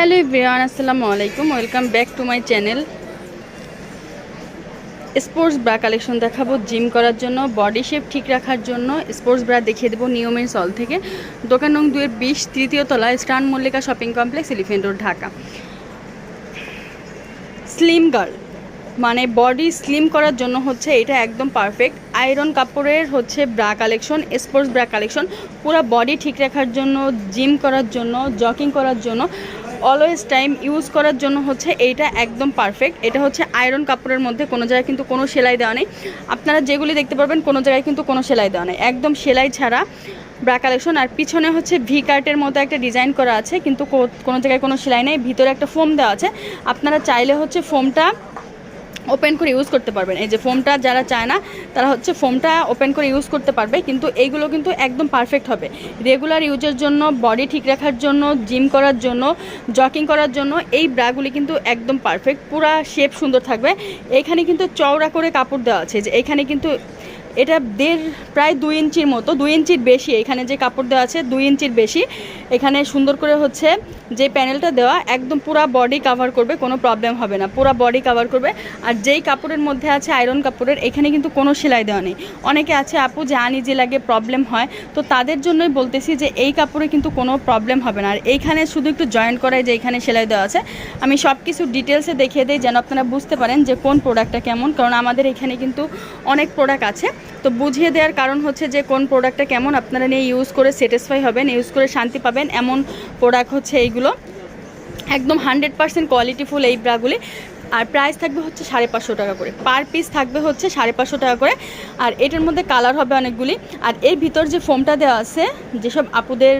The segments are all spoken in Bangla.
হ্যালো এভরিওয়ান, আসসালামু আলাইকুম। Welcome back to my channel sports bra collection দেখাবো জিম করার জন্য বডি শেপ ঠিক রাখার জন্য স্পোর্টস ব্রা দেখিয়ে দেবো নিয়মের সল থেকে। দোকান নং দুয়ের বিশ, তৃতীয় তলায় স্টান Mallika shopping complex elephant road Dhaka. Slim girl মানে বডি স্লিম করার জন্য হচ্ছে এটা একদম পারফেক্ট আয়রন কাপড়ের হচ্ছে bra collection sports bra collection পুরো বডি ঠিক রাখার জন্য জিম করার জন্য জকিং করার জন্য। অলওয়েজ টাইম ইউজ করার জন্য হচ্ছে এইটা একদম পারফেক্ট এটা হচ্ছে আয়রন কাপড়ের মধ্যে কোনো জায়গায় কিন্তু কোনো সেলাই দেওয়া নেই। আপনারা যেগুলি দেখতে পারবেন, কোনো জায়গায় কিন্তু কোনো সেলাই দেওয়া নেই। একদম সেলাই ছাড়া ব্রা কালেকশন আর পিছনে হচ্ছে ভি কার্টের মতো একটা ডিজাইন করা আছে, কিন্তু কোনো জায়গায় কোনো সেলাই নেই। ভিতরে একটা ফোম দেওয়া আছে। আপনারা চাইলে হচ্ছে ফোমটা ওপেন করে ইউজ করতে পারবেন। এই যে ফোমটা যারা চায় না, তারা হচ্ছে ফোমটা ওপেন করে ইউজ করতে পারবে, কিন্তু এইগুলো কিন্তু একদম পারফেক্ট হবে। রেগুলার ইউজের জন্য বডি ঠিক রাখার জন্য জিম করার জন্য জকিং করার জন্য, এই ব্রাগুলি কিন্তু একদম পারফেক্ট পুরা শেপ সুন্দর থাকবে। এখানে কিন্তু চওড়া করে কাপড় দেওয়া আছে, যে এখানে কিন্তু এটা দেড়, প্রায় দুই ইঞ্চির মতো, দুই ইঞ্চির বেশি। এখানে যে কাপড় দেওয়া আছে, দুই ইঞ্চির বেশি। এখানে সুন্দর করে হচ্ছে যে প্যানেলটা দেওয়া, একদম পুরা বডি কাভার করবে, কোনো প্রবলেম হবে না। পুরা বডি কাভার করবে। আর যেই কাপড়ের মধ্যে আছে আয়রন কাপড়ের, এখানে কিন্তু কোনো সেলাই দেওয়া নেই। অনেকে আছে, আপু যে আনিজি লাগে প্রবলেম হয়। তো তাদের জন্যই বলতেছি যে এই কাপড়ে কিন্তু কোনো প্রবলেম হবে না। আর এইখানে শুধু একটু জয়েন্ট করায় যে এখানে সেলাই দেওয়া আছে। আমি সব কিছু ডিটেলসে দেখিয়ে দিই, যেন আপনারা বুঝতে পারেন যে কোন প্রোডাক্টটা কেমন। কারণ আমাদের এখানে কিন্তু অনেক প্রোডাক্ট আছে। তো বুঝিয়ে দেওয়ার কারণ হচ্ছে যে কোন প্রোডাক্টটা কেমন আপনারা নিয়ে ইউজ করে স্যাটিসফাই হবেন ইউজ করে শান্তি পাবেন এমন প্রোডাক্ট হচ্ছে এইগুলো। একদম হান্ড্রেড পার্সেন্ট কোয়ালিটিফুল এই ব্রাগুলি আর প্রাইস থাকবে হচ্ছে সাড়ে পাঁচশো টাকা করে। পার পিস থাকবে হচ্ছে সাড়ে পাঁচশো টাকা করে। আর এটার মধ্যে কালার হবে অনেকগুলি। আর এর ভিতর যে ফোমটা দেওয়া আছে, যেসব আপুদের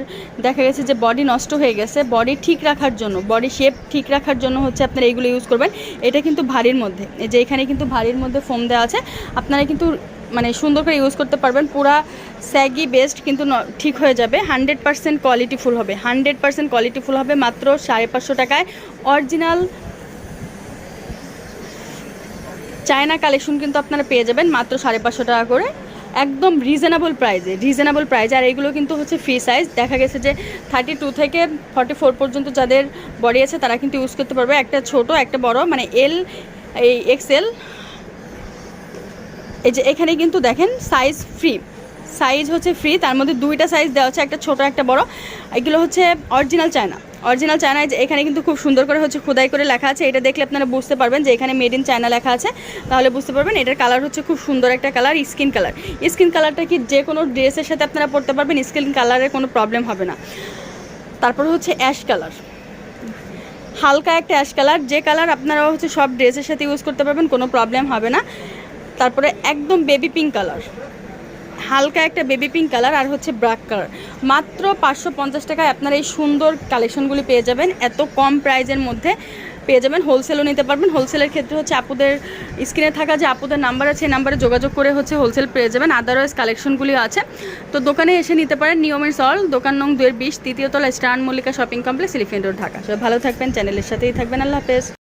দেখা গেছে যে বডি নষ্ট হয়ে গেছে বডি ঠিক রাখার জন্য বডি শেপ ঠিক রাখার জন্য হচ্ছে আপনারা এইগুলো ইউজ করবেন। এটা কিন্তু ভারীর মধ্যে। যে এখানে কিন্তু ভারীর মধ্যে ফোম দেওয়া আছে। আপনারা কিন্তু মানে সুন্দর করে ইউজ করতে পারবেন। পুরা স্যাগি বেস্ট কিন্তু ঠিক হয়ে যাবে। হান্ড্রেড পার্সেন্ট কোয়ালিটিফুল হবে। হান্ড্রেড পার্সেন্ট কোয়ালিটিফুল হবে মাত্র সাড়ে পাঁচশো টাকায়। অরিজিনাল চায়না কালেকশন কিন্তু আপনারা পেয়ে যাবেন মাত্র সাড়ে পাঁচশো টাকা করে। একদম রিজনেবল প্রাইজে রিজনেবল প্রাইস আর এগুলো কিন্তু হচ্ছে ফ্রি সাইজ দেখা গেছে যে থার্টি টু থেকে ফর্টি ফোর পর্যন্ত যাদের বডি আছে, তারা কিন্তু ইউজ করতে পারবে। একটা ছোট, একটা বড়। মানে এল এই এক্সেল এই যে এখানে কিন্তু দেখেন সাইজ ফ্রি সাইজ হচ্ছে ফ্রি তার মধ্যে দুইটা সাইজ দেওয়া হচ্ছে একটা ছোট, একটা বড়। এগুলো হচ্ছে অরিজিনাল চায়না। অরিজিনাল চায়নায় যে এখানে কিন্তু খুব সুন্দর করে হচ্ছে খোদাই করে লেখা আছে। এটা দেখলে আপনারা বুঝতে পারবেন যে এখানে মেড ইন চায়না লেখা আছে। তাহলে বুঝতে পারবেন এটার কালার হচ্ছে খুব সুন্দর একটা কালার স্কিন কালার স্কিন কালারটা কি যে কোনো ড্রেসের সাথে আপনারা পরতে পারবেন স্কিন কালারের কোনো প্রবলেম হবে না। তারপর হচ্ছে অ্যাশ কালার হালকা একটা অ্যাশ কালার যে কালার আপনারা হচ্ছে সব ড্রেসের সাথে ইউজ করতে পারবেন, কোনো প্রবলেম হবে না। তারপরে একদম বেবি পিঙ্ক কালার হালকা একটা বেবি পিঙ্ক কালার আর হচ্ছে ব্ল্যাক কালার মাত্র পাঁচশো পঞ্চাশ টাকায় আপনারা এই সুন্দর কালেকশনগুলি পেয়ে যাবেন। এত কম প্রাইজের মধ্যে পেয়ে যাবেন। হোলসেলও নিতে পারবেন। হোলসেলের ক্ষেত্রে হচ্ছে আপুদের স্ক্রিনে থাকা যে আপুদের নাম্বার আছে, এই নাম্বারে যোগাযোগ করে হচ্ছে হোলসেল পেয়ে যাবেন। আদারওয়াইজ কালেকশনগুলি আছে। তো দোকানে এসে নিতে পারেন নিয়মের সল দোকান নং দুয়ের বিশ, তৃতীয় তলা স্টান Mallika shopping complex elephant road Dhaka. সবাই ভালো থাকবেন চ্যানেলের সাথেই থাকবেন। আল্লাহ হাফেজ।